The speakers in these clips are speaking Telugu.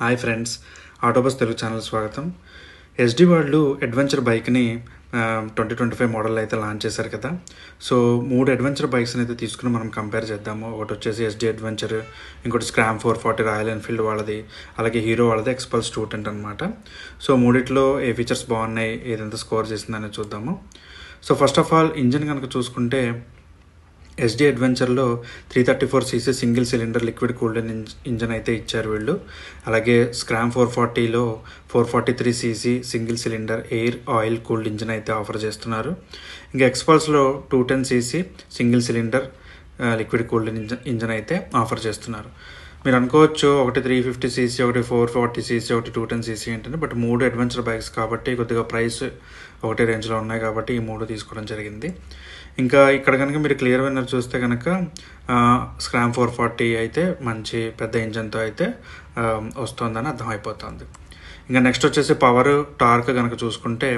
Hi friends autobus Telugu channel స్వాగతం. ఎస్డి వాళ్ళు అడ్వెంచర్ బైక్ని ట్వంటీ ట్వంటీ ఫైవ్ మోడల్ అయితే లాంచ్ చేశారు కదా. సో మూడు అడ్వెంచర్ బైక్స్ని అయితే తీసుకుని మనం కంపేర్ చేద్దాము. ఒకటి వచ్చేసి ఎస్డి అడ్వెంచర్ ఇంకోటి scram four forty Royal Enfield వాళ్ళది అలాగే హీరో వాళ్ళది ఎక్స్పల్ స్టూడెంట్ అనమాట సో మూడిట్లో ఏ ఫీచర్స్ బాగున్నాయి ఏదంతా స్కోర్ చేసిందనే చూద్దాము. So first of all engine కనుక చూసుకుంటే SD అడ్వెంచర్లో three thirty four CC single cylinder liquid cooled engine అయితే ఇచ్చారు వీళ్ళు. అలాగే Scram four ఫార్టీలో four forty three CC single cylinder air oil cooled engine అయితే ఆఫర్ చేస్తున్నారు. ఇంకా ఎక్స్పల్స్లో two ten CC single cylinder liquid cooled engine engine అయితే ఆఫర్ చేస్తున్నారు. మీరు అనుకోవచ్చు ఒకటి త్రీ ఫిఫ్టీ సీసీ ఒకటి ఫోర్ ఫార్టీ సీసీ ఒకటి టూ టెన్ సీసీ ఏంటంటే బట్ మూడు అడ్వెంచర్ బైక్స్ కాబట్టి కొద్దిగా ప్రైస్ ఒకటే రేంజ్లో ఉన్నాయి కాబట్టి ఈ మూడు తీసుకోవడం జరిగింది. ఇంకా ఇక్కడ కనుక మీరు క్లియర్ విన్నర్ చూస్తే కనుక స్క్రామ్ ఫోర్ ఫార్టీ అయితే మంచి పెద్ద ఇంజన్తో అయితే వస్తుందని అర్థమైపోతుంది ఇంకా నెక్స్ట్ వచ్చేసి పవర్ టార్క్ కనుక చూసుకుంటే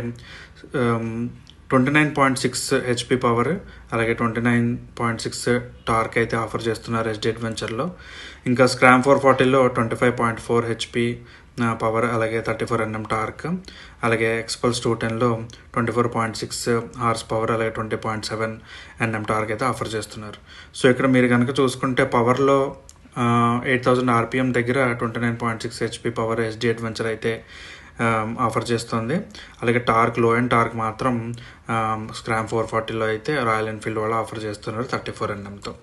twenty nine point six HP power అలాగే twenty nine point six torque అయితే ఆఫర్ చేస్తున్నారు ఎస్డి అడ్వెంచర్లో ఇంకా Scram four ఫార్టీలో twenty five point four HP power అలాగే థర్టీ ఫోర్ ఎన్ఎం టార్క్ అలాగే ఎక్స్పల్స్ టూ టెన్లో twenty four point six horse power అలాగే twenty point seven NM torque అయితే ఆఫర్ చేస్తున్నారు. సో ఇక్కడ మీరు కనుక చూసుకుంటే పవర్లో ఎయిట్ థౌజండ్ ఆర్పిఎం దగ్గర twenty nine point six HP power SD adventure అయితే ఆఫర్ చేస్తుంది. అలాగే టార్క్లో అండ్ టార్క్ మాత్రం స్క్రామ్ ఫోర్ ఫార్టీలో అయితే రాయల్ ఎన్ఫీల్డ్ వాళ్ళు ఆఫర్ చేస్తున్నారు థర్టీ ఫోర్ ఎన్ఎంతో.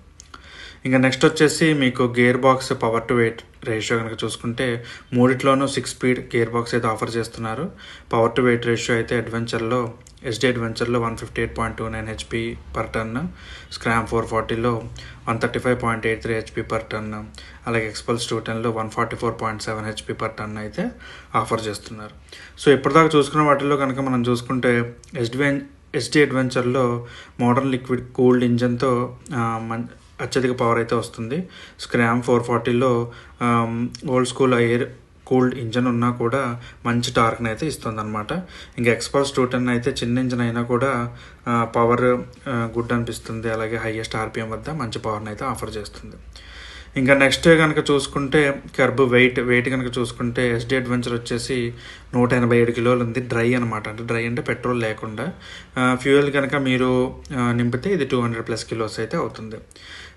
ఇంకా నెక్స్ట్ వచ్చేసి మీకు gear box power to weight ratio కనుక చూసుకుంటే మూడిట్లోనూ సిక్స్ స్పీడ్ గేర్ బాక్స్ అయితే ఆఫర్ చేస్తున్నారు. పవర్ టు వెయిట్ రేషియో అయితే అడ్వెంచర్లో SD అడ్వెంచర్లో one fifty eight point two nine HP per ton scram four ఫార్టీలో one thirty five point eight three HP per ton అలాగే ఎక్స్పల్స్ టూ టెన్లో one forty four point seven HP per ton అయితే ఆఫర్ చేస్తున్నారు. సో ఇప్పటిదాకా చూసుకున్న వాటిల్లో కనుక మనం చూసుకుంటే ఎస్డి ఎస్డి అడ్వెంచర్లో మోడర్న్ లిక్విడ్ కూల్డ్ ఇంజన్తో మన్ అత్యధిక పవర్ అయితే వస్తుంది. Scram four ఫార్టీలో old school air cooled engine ఉన్నా కూడా మంచి టార్క్ని అయితే ఇస్తుంది అనమాట ఇంకా ఎక్స్పల్స్ టూ టెన్ అయితే చిన్న ఇంజన్ అయినా కూడా పవర్ గుడ్ అనిపిస్తుంది. అలాగే హైయెస్ట్ ఆర్పిఎం వద్ద మంచి పవర్ని అయితే ఆఫర్ చేస్తుంది. ఇంకా నెక్స్ట్ కనుక చూసుకుంటే కర్బ్ వెయిట్ వెయిట్ కనుక చూసుకుంటే ఎస్డి అడ్వెంచర్ వచ్చేసి నూట ఎనభై ఏడు కిలోలు ఉంది. డ్రై అనమాట అంటే డ్రై అంటే పెట్రోల్ లేకుండా. ఫ్యూయల్ కనుక మీరు నింపితే ఇది టూ హండ్రెడ్ ప్లస్ కిలోస్ అయితే అవుతుంది.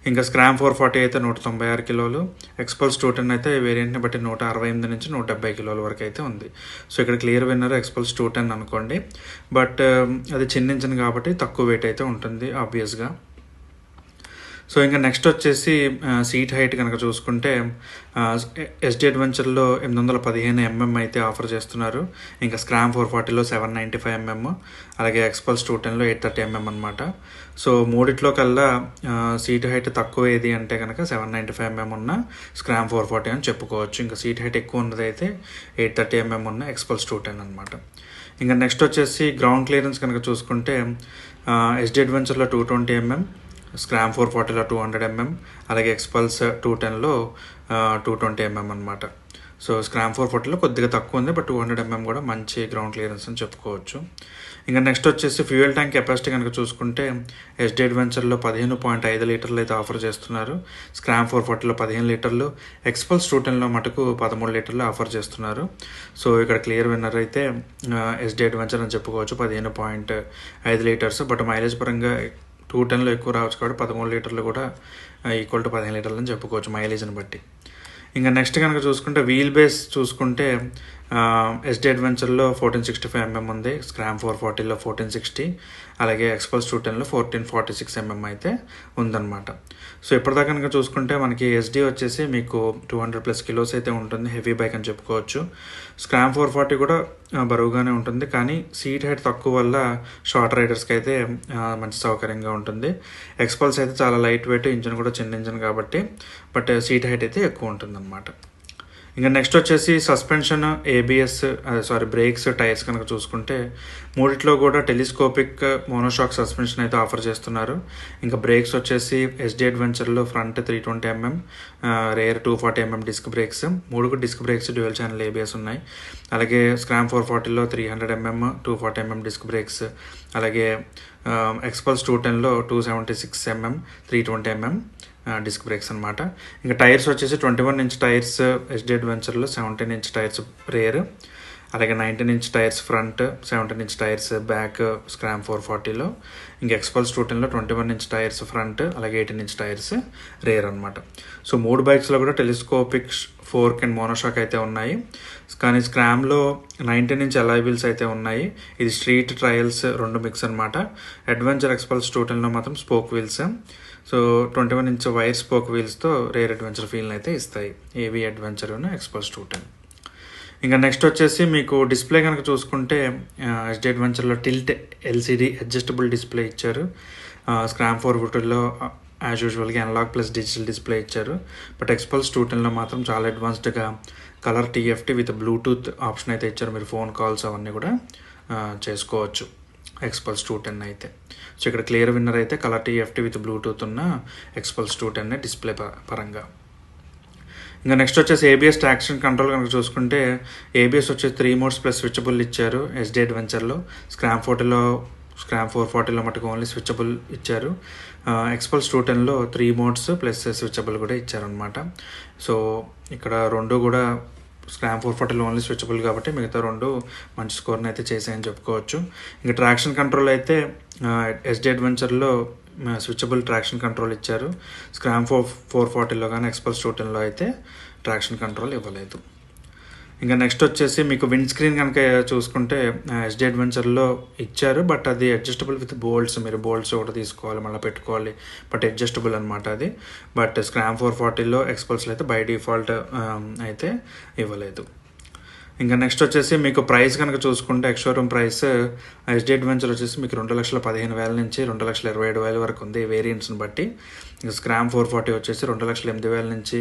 ఇంకా స్క్రామ్ ఫోర్ ఫార్టీ అయితే నూట తొంభై ఆరు కిలోలు. ఎక్స్పల్స్ టూ టెన్ అయితే వేరియంట్ని బట్టి నూట అరవై ఎనిమిది నుంచి నూట డెబ్బై కిలోల వరకు అయితే ఉంది. సో ఇక్కడ clear winner Xpulse two ten అనుకోండి. బట్ um, అది చిన్న ఇంజిన్ కాబట్టి తక్కువ వెయిట్ అయితే ఉంటుంది ఆబ్వియస్గా సో ఇంకా నెక్స్ట్ వచ్చేసి సీట్ హైట్ కనుక చూసుకుంటే ఎస్డి అడ్వెంచర్లో ఎనిమిది వందల పదిహేను ఎంఎం అయితే ఆఫర్ చేస్తున్నారు. ఇంకా స్క్రామ్ ఫోర్ ఫార్టీలో సెవెన్ నైంటీ ఫైవ్ ఎంఎం అలాగే ఎక్స్పల్స్ టూ టెన్లో ఎయిట్ థర్టీ ఎంఎం అనమాట సో మూడిట్లో కల్లా సీట్ హైట్ తక్కువ ఏది అంటే కనుక సెవెన్ నైంటీ ఫైవ్ ఎంఎం ఉన్న స్క్రామ్ ఫోర్ ఫార్టీ అని చెప్పుకోవచ్చు. ఇంకా సీట్ హైట్ ఎక్కువ ఉన్నది అయితే ఎయిట్ థర్టీ ఎంఎం ఉన్న ఎక్స్పల్స్ టూ టెన్ అనమాట ఇంకా నెక్స్ట్ వచ్చేసి గ్రౌండ్ క్లియరెన్స్ కనుక చూసుకుంటే ఎస్డి అడ్వెంచర్లో two twenty MM Scram four ఫార్టీలో టూ హండ్రెడ్ ఎంఎం అలాగే ఎక్స్పల్స్ టూ టెన్లో టూ ట్వంటీ ఎంఎం అనమాట సో స్క్రామ్ ఫోర్ ఫార్టీలో కొద్దిగా తక్కువ ఉంది బట్ టూ హండ్రెడ్ ఎంఎం కూడా మంచి గ్రౌండ్ క్లియరెన్స్ అని చెప్పుకోవచ్చు. ఇంకా నెక్స్ట్ వచ్చేసి ఫ్యూయల్ ట్యాంక్ కెపాసిటీ కనుక చూసుకుంటే ఎస్డి అడ్వెంచర్లో పదిహేను పాయింట్ ఐదు లీటర్లు అయితే ఆఫర్ చేస్తున్నారు. స్క్రామ్ ఫోర్ ఫార్టీలో పదిహేను లీటర్లు ఎక్స్పల్స్ టూ టెన్లో మటుకు పదమూడు లీటర్లు ఆఫర్ చేస్తున్నారు. సో ఇక్కడ క్లియర్ విన్నర్ అయితే ఎస్డి అడ్వెంచర్ అని చెప్పుకోవచ్చు పదిహేను పాయింట్ ఐదు లీటర్స్ బట్ మైలేజ్ పరంగా టూ టెన్లో ఎక్కువ రావచ్చు కాబట్టి పదమూడు లీటర్లు కూడా ఈక్వల్ టు పదిహేను లీటర్లు అని చెప్పుకోవచ్చు మైలేజ్ని బట్టి. ఇంకా నెక్స్ట్ కనుక చూసుకుంటే వీల్ బేస్ చూసుకుంటే ఎస్డి అడ్వెంచర్లో ఫోర్టీన్ సిక్స్టీ ఫైవ్ ఎంఎం ఉంది. స్క్రామ్ ఫోర్ ఫార్టీలో ఫోర్టీన్ సిక్స్టీ అలాగే ఎక్స్పల్స్ టూ టెన్లో ఫోర్టీన్ ఫార్టీ సిక్స్ ఎంఎం అయితే ఉందన్నమాట. సో ఇప్పటిదాకా కనుక చూసుకుంటే మనకి ఎస్డి వచ్చేసి మీకు టూ హండ్రెడ్ ప్లస్ కిలోస్ అయితే ఉంటుంది. హెవీ బైక్ అని చెప్పుకోవచ్చు. స్క్రామ్ ఫోర్ ఫార్టీ కూడా బరువుగానే ఉంటుంది. కానీ సీట్ హైట్ తక్కువ వల్ల షార్ట్ రైడర్స్కి అయితే మంచి సౌకర్యంగా ఉంటుంది. ఎక్స్పల్స్ అయితే చాలా లైట్ వెయిట్ ఇంజన్ కూడా చిన్న ఇంజన్ కాబట్టి బట్ సీట్ హైట్ అయితే ఎక్కువ ఉంటుంది ఇంకా నెక్స్ట్ వచ్చేసి suspension ABS sorry brakes tyres కనుక చూసుకుంటే మూడిట్లో కూడా టెలిస్కోపిక్ మోనోషాక్ సస్పెన్షన్ అయితే ఆఫర్ చేస్తున్నారు. ఇంకా బ్రేక్స్ వచ్చేసి SD అడ్వెంచర్లో front three twenty MM rear two forty MM disc brakes మూడు disc brakes dual channel ABS ఉన్నాయి. అలాగే Scram four ఫార్టీలో three hundred MM two forty MM disc brakes అలాగే ఎక్స్పల్స్ టూ టెన్లో two seventy six MM three twenty MM disc brakes అనమాట ఇంకా టైర్స్ వచ్చేసి twenty one inch tyres SD అడ్వెంచర్లో seventeen inch tyres rear అలాగే nineteen inch tyres front seventeen inch tyres back scram four ఫార్టీలో ఇంకా ఎక్స్పల్స్ టూ టెన్లో twenty one inch tyres front అలాగే ఎయిటీన్ ఇంచ్ టైర్స్ రేర్ అనమాట సో మూడు బైక్స్లో కూడా టెలిస్కోపిక్ ఫోర్క్ అండ్ మోనోషాక్ అయితే ఉన్నాయి. కానీ స్క్రామ్లో నైన్టీన్ ఇంచ్ అలైబిల్స్ అయితే ఉన్నాయి. ఇది స్ట్రీట్ ట్రయల్స్ రెండు మిక్స్ అనమాట అడ్వెంచర్ ఎక్స్పల్స్ టోటల్లో మాత్రం spoke wheels. So twenty one inch wire spoke వీల్స్తో rear adventure ఫీల్ని అయితే ఇస్తాయి. ఏవి అడ్వెంచర్ ఎక్స్పల్స్ టూ ఇంకా నెక్స్ట్ వచ్చేసి మీకు డిస్ప్లే కనుక చూసుకుంటే ఎస్డి అడ్వెంచర్లో టిల్ట్ ఎల్సిడి అడ్జస్టబుల్ డిస్ప్లే ఇచ్చారు. స్క్రామ్ ఫోర్ ఫుటర్లో యాజ్ యూజువల్గా అనలాగ్ ప్లస్ డిజిటల్ డిస్ప్లే ఇచ్చారు. బట్ ఎక్స్పల్స్ టూటెన్లో మాత్రం చాలా అడ్వాన్స్డ్గా colour TFT with bluetooth option అయితే ఇచ్చారు. మీరు ఫోన్ కాల్స్ అవన్నీ కూడా చేసుకోవచ్చు. ఎక్స్పల్స్ టూ టెన్ అయితే. సో ఇక్కడ క్లియర్ విన్నర్ అయితే కలర్ టీఎఫ్టీ విత్ బ్లూటూత్ ఉన్న ఎక్స్పల్స్ టూ టెన్ డిస్ప్లే పరంగా. ఇంకా నెక్స్ట్ వచ్చేసి ఏబిఎస్ ట్రాక్షన్ కంట్రోల్ కనుక చూసుకుంటే ఏబిఎస్ వచ్చేసి త్రీ మోడ్స్ ప్లస్ స్విచబుల్ ఇచ్చారు ఎస్డి అడ్వెంచర్లో స్క్రామ్ ఫోర్టీలో స్క్రామ్ ఫోర్ ఫార్టీలో మటుకు ఓన్లీ స్విచబుల్ ఇచ్చారు. ఎక్స్పల్స్ టూ టెన్లో త్రీ మోడ్స్ ప్లస్ స్విచబుల్ కూడా ఇచ్చారనమాట సో ఇక్కడ రెండు కూడా స్క్రామ్ ఫోర్ ఫార్టీలో ఓన్లీ స్విచబుల్ కాబట్టి మిగతా రెండు మంచి స్కోర్ని అయితే చేసాయని చెప్పుకోవచ్చు. ఇంకా ట్రాక్షన్ కంట్రోల్ అయితే ఎస్డి అడ్వెంచర్లో స్విచబుల్ ట్రాక్షన్ కంట్రోల్ ఇచ్చారు. స్క్రామ్ ఫోర్ ఫోర్ ఫార్టీలో కానీ ఎక్స్పల్స్ టూ టెన్లో అయితే ట్రాక్షన్ కంట్రోల్ ఇవ్వలేదు. ఇంకా నెక్స్ట్ వచ్చేసి మీకు విండ్ స్క్రీన్ కనుక చూసుకుంటే ఎస్డి అడ్వెంచర్లో ఇచ్చారు బట్ అది అడ్జస్టబుల్ విత్ బోల్ట్స్ మీరు బోల్ట్స్ ఒకటి తీసుకోవాలి మళ్ళీ పెట్టుకోవాలి బట్ అడ్జస్టబుల్ అనమాట అది. బట్ స్క్రామ్ ఫోర్ ఫార్టీలో ఎక్స్పల్స్లో అయితే బై డిఫాల్ట్ అయితే ఇవ్వలేదు. ఇంకా నెక్స్ట్ వచ్చేసి మీకు ప్రైస్ కనుక చూసుకుంటే ఎక్స్షోరూమ్ ప్రైస్ ఎస్డి అడ్వెంచర్ వచ్చేసి మీకు రెండు లక్షల పదిహేను వేల నుంచి రెండు లక్షల ఇరవై ఏడు వేల వరకు ఉంది వేరియంట్స్ని బట్టి. ఇంకా స్క్రామ్ ఫోర్ ఫార్టీ వచ్చేసి రెండు లక్షల ఎనిమిది వేల నుంచి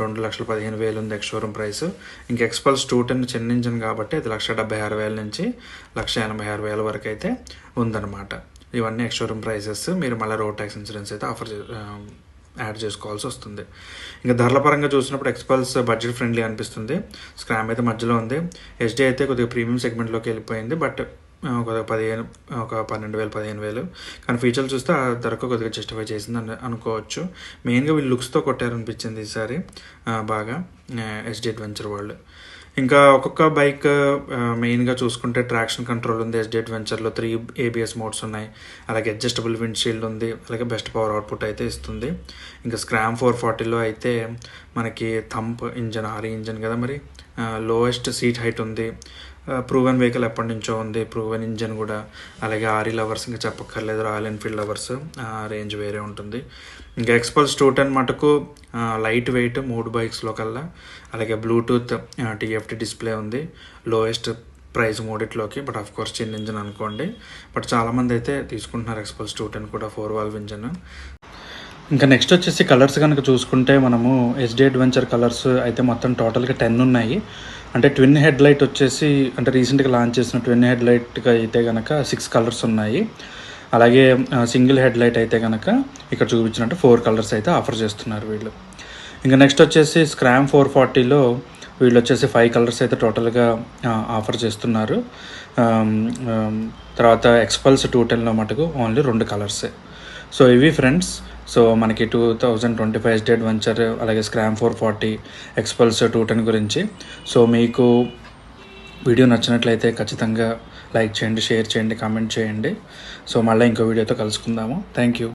రెండు లక్షల పదిహేను వేలు ఉంది ఎక్స్షోరూమ్ ప్రైస్ ఇంకా ఎక్స్పల్స్ టూ టెన్ చిన్న ఇంజన్ కాబట్టి అది లక్ష డెబ్బై ఆరు వేల నుంచి లక్ష ఎనభై ఆరు వేల వరకు అయితే ఉందన్నమాట. ఇవన్నీ ఎక్స్షోరూమ్ ప్రైసెస్ మీరు మళ్ళీ రోడ్ ట్యాక్స్ ఇన్సూరెన్స్ అయితే ఆఫర్ యాడ్ చేసుకోవాల్సి వస్తుంది. ఇంకా ధరల పరంగా చూసినప్పుడు ఎక్స్పల్స్ బడ్జెట్ ఫ్రెండ్లీ అనిపిస్తుంది. స్క్రామ్ అయితే మధ్యలో ఉంది. ఎస్డీ అయితే కొద్దిగా ప్రీమియం సెగ్మెంట్లోకి వెళ్ళిపోయింది. బట్ ఒక పదిహేను ఒక పన్నెండు వేలు పదిహేను వేలు. కానీ ఫీచర్లు చూస్తే ఆ ధరకు కొద్దిగా జస్టిఫై చేసింది అని అనుకోవచ్చు. మెయిన్గా వీళ్ళు లుక్స్తో కొట్టారనిపించింది ఈసారి బాగా ఎస్డి అడ్వెంచర్ వాళ్ళు ఇంకా ఒక్కొక్క బైక్ మెయిన్గా చూసుకుంటే ట్రాక్షన్ కంట్రోల్ ఉంది ఎస్డి అడ్వెంచర్లో త్రీ ఏబిఎస్ మోడ్స్ ఉన్నాయి. అలాగే అడ్జస్టబుల్ విండ్ షీల్డ్ ఉంది అలాగే బెస్ట్ పవర్ అవుట్పుట్ అయితే ఇస్తుంది. ఇంకా స్క్రామ్ ఫోర్ ఫార్టీలో అయితే మనకి థంప్ ఇంజన్ ఆరి ఇంజన్ కదా మరి? లోయెస్ట్ సీట్ హైట్ ఉంది. ప్రూవెన్ వెహికల్ ఎప్పటి నుంచో ఉంది. ప్రూవెన్ ఇంజన్ కూడా. అలాగే ఆరీ లవర్స్ ఇంకా చెప్పక్కర్లేదు. రాయల్ ఎన్ఫీల్డ్ లవర్స్ రేంజ్ వేరే ఉంటుంది. ఇంకా ఎక్స్పల్స్ టూ టెన్ మటుకు లైట్ వెయిట్ మూడు బైక్స్లో కల్లా. అలాగే బ్లూటూత్ టీఎఫ్టీ డిస్ప్లే ఉంది. లోయెస్ట్ ప్రైస్ మూడిట్లోకి. బట్ ఆఫ్ కోర్స్ చిన్న ఇంజన్ అనుకోండి. బట్ చాలామంది అయితే తీసుకుంటున్నారు ఎక్స్పల్స్ టూ టెన్ కూడా ఫోర్ వాల్వ్ ఇంజన్ ఇంకా నెక్స్ట్ వచ్చేసి కలర్స్ కనుక చూసుకుంటే మనము ఎస్డి అడ్వెంచర్ కలర్స్ అయితే మొత్తం టోటల్గా టెన్ ఉన్నాయి. అంటే ట్విన్ హెడ్ లైట్ వచ్చేసి అంటే రీసెంట్గా లాంచ్ చేసిన ట్విన్ హెడ్ లైట్గా అయితే కనుక సిక్స్ కలర్స్ ఉన్నాయి. అలాగే సింగిల్ హెడ్ లైట్ అయితే కనుక ఇక్కడ చూపించినట్టు ఫోర్ కలర్స్ అయితే ఆఫర్ చేస్తున్నారు వీళ్ళు. ఇంకా నెక్స్ట్ వచ్చేసి స్క్రామ్ ఫోర్ ఫార్టీలో వీళ్ళు వచ్చేసి ఫైవ్ కలర్స్ అయితే టోటల్గా ఆఫర్ చేస్తున్నారు. తర్వాత ఎక్స్పల్స్ టూ టెన్లో మటుకు ఓన్లీ రెండు కలర్సే సో ఇవి ఫ్రెండ్స్ సో మనకి టూ థౌజండ్ ట్వంటీ ఫైవ్ డేట్ అడ్వెంచర్ అలాగే scram four forty Xpulse two ten గురించి. సో మీకు వీడియో నచ్చినట్లయితే ఖచ్చితంగా లైక్ చేయండి షేర్ చేయండి కామెంట్ చేయండి. సో మళ్ళీ ఇంకో వీడియోతో కలుసుకుందాము. Thank you